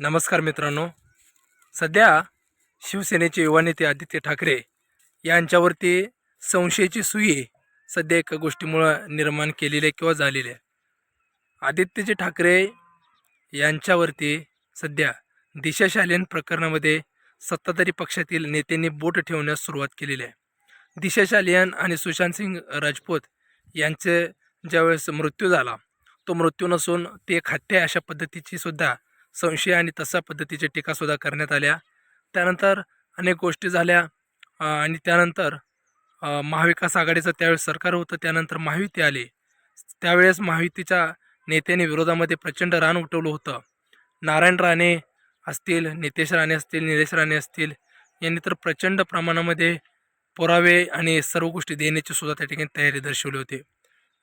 नमस्कार मित्रांनो. सध्या शिवसेनेचे युवा नेते आदित्य ठाकरे यांच्यावरती संशयाची सुई सध्या एका गोष्टीमुळं निर्माण केलेली आहे किंवा झालेली आहे. आदित्यजी ठाकरे यांच्यावरती सध्या दिशाशालीन प्रकरणामध्ये सत्ताधारी पक्षातील नेत्यांनी बोट ठेवण्यास सुरुवात केलेली आहे. दिशाशालियन आणि सुशांत सिंग राजपूत यांचे ज्यावेळेस मृत्यू झाला तो मृत्यू नसून ते एक हत्या अशा पद्धतीची सुद्धा संशय आणि तसा पद्धतीची टीकासुद्धा करण्यात आल्या. त्यानंतर अनेक गोष्टी झाल्या. आणि त्यानंतर महाविकास आघाडीचं त्यावेळेस सरकार होतं त्यानंतर महायुती आली. त्यावेळेस महायुतीच्या नेत्यांनी विरोधामध्ये प्रचंड रान उठवलं होतं. नारायण राणे असतील नितेश राणे असतील निलेश राणे असतील यांनी तर प्रचंड प्रमाणामध्ये पुरावे आणि सर्व गोष्टी देण्याची सुद्धा त्या ठिकाणी तयारी दर्शवली होती.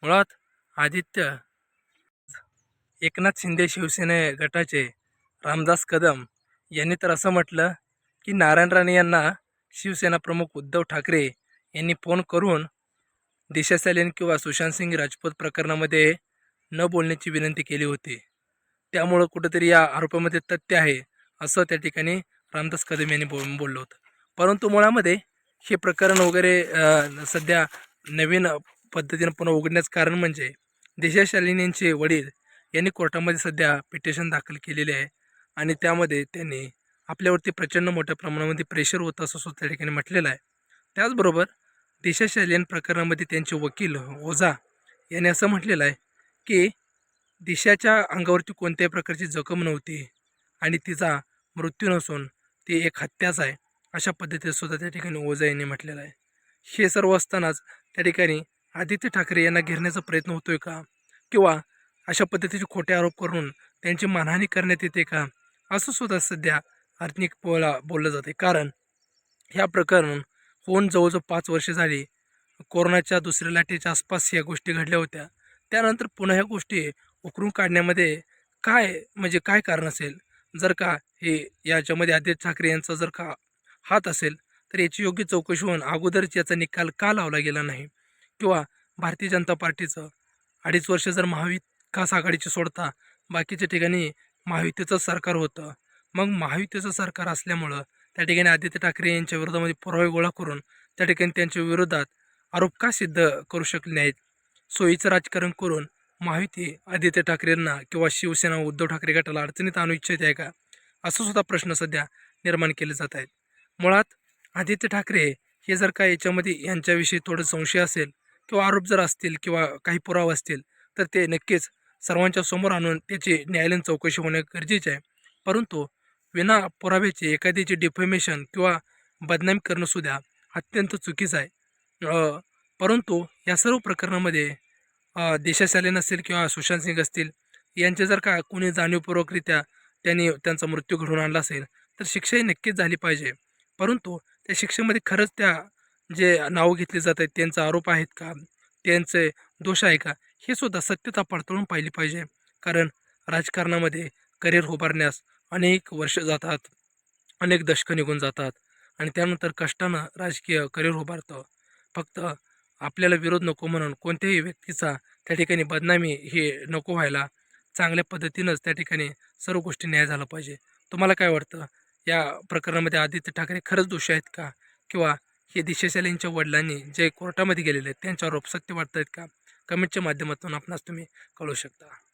मुळात आदित्य एकनाथ शिंदे शिवसेने गटाचे रामदास कदम यांनी तर असं म्हटलं की नारायण राणे यांना शिवसेना प्रमुख उद्धव ठाकरे यांनी फोन करून दिशा सॅलेन किंवा सुशांत सिंग राजपूत प्रकरणामध्ये न बोलण्याची विनंती केली होती. त्यामुळं कुठंतरी या आरोपामध्ये तथ्य आहे असं त्या ठिकाणी रामदास कदम यांनी बोल बोललं होतं. परंतु मुळामध्ये हे प्रकरण वगैरे सध्या नवीन पद्धतीनं पुन्हा उघडण्याचं कारण म्हणजे दिशा शालीन यांचे वडील यांनी कोर्टामध्ये सध्या पिटिशन दाखल केलेले आहे. आणि त्यामध्ये त्यांनी आपल्यावरती प्रचंड मोठ्या प्रमाणामध्ये प्रेशर होतं असं सुद्धा त्या ठिकाणी म्हटलेलं आहे. त्याचबरोबर दिशाशालीन प्रकरणामध्ये त्यांचे वकील ओझा यांनी असं म्हटलेलं आहे की दिशाच्या अंगावरती कोणत्याही प्रकारची जखम नव्हती आणि तिचा मृत्यू नसून ती एक हत्याच आहे अशा पद्धतीने सुद्धा त्या ठिकाणी ओझा यांनी म्हटलेलं आहे. हे सर्व असतानाच त्या ठिकाणी आदित्य ठाकरे यांना घेरण्याचा प्रयत्न होतोय का? किंवा अशा पद्धतीचे खोटे आरोप करून त्यांची मानहानी करण्यात येते का? असं सुद्धा सध्या आर्थिक पोला बोललं जाते. कारण ह्या प्रकरण होऊन जवळजवळ पाच वर्षे झाली. कोरोनाच्या दुसऱ्या लाटेच्या आसपास या गोष्टी घडल्या होत्या. त्यानंतर पुन्हा ह्या गोष्टी उकरून काढण्यामध्ये काय म्हणजे काय कारण असेल? जर का हे याच्यामध्ये आदित्य ठाकरे यांचा जर का हात असेल तर याची योग्य चौकशी होऊन अगोदरच याचा निकाल का लावला गेला नाही? किंवा भारतीय जनता पार्टीचं अडीच वर्ष जर महाविकास आघाडीची सोडता बाकीच्या ठिकाणी महायुतीचं सरकार होतं. मग महायुतीचं सरकार असल्यामुळं त्या ठिकाणी आदित्य ठाकरे यांच्या विरोधामध्ये पुरावे गोळा करून त्या ठिकाणी त्यांच्या विरोधात आरोप का सिद्ध करू शकले नाहीत? सोयीचं राजकारण करून महायुती आदित्य ठाकरेंना किंवा शिवसेना उद्धव ठाकरे गटाला अडचणीत आणू इच्छित आहे का? असं सुद्धा प्रश्न सध्या निर्माण केले जात आहेत. मुळात आदित्य ठाकरे हे जर का याच्यामध्ये यांच्याविषयी थोडं संशय असेल किंवा आरोप जर असतील किंवा काही पुरावा असतील तर ते नक्कीच सर्वांच्या समोर आणून त्याची न्यायालयीन चौकशी होणे गरजेचे आहे. परंतु विना पुराव्याचे एखाद्याचे डिफेमेशन किंवा बदनामी करणंसुद्धा अत्यंत चुकीचं आहे. परंतु या सर्व प्रकरणामध्ये अ, असतील किंवा सुशांत सिंग असतील यांचे जर का कोणी जाणीवपूर्वकरित्या त्यांनी त्यांचा मृत्यू घडवून आणला असेल तर शिक्षाही नक्कीच झाली पाहिजे. परंतु त्या शिक्षेमध्ये खरंच त्या जे नावं घेतली जात आहेत त्यांचा आरोप आहेत का? त्यांचे दोष आहे का? हे सुद्धा सत्यता पडताळून पाहिली पाहिजे. कारण राजकारणामध्ये करिअर उभारण्यास अनेक वर्ष जातात. अनेक दशकं निघून जातात. आणि त्यानंतर कष्टानं राजकीय करिअर उभारतं. फक्त आपल्याला विरोध नको म्हणून कोणत्याही व्यक्तीचा त्या ठिकाणी बदनामी हे नको व्हायला चांगल्या पद्धतीनंच त्या ठिकाणी सर्व गोष्टी न्याय झाला पाहिजे. तुम्हाला काय वाटतं? या प्रकरणामध्ये आदित्य ठाकरे खरंच दोषी आहेत का? किंवा हे दिशेशालींच्या वडिलांनी जे कोर्टामध्ये गेलेले आहेत त्यांच्यावर सत्य वाटत आहेत का? कमेंटच्या माध्यमातून आपणास तुम्ही कळू शकता.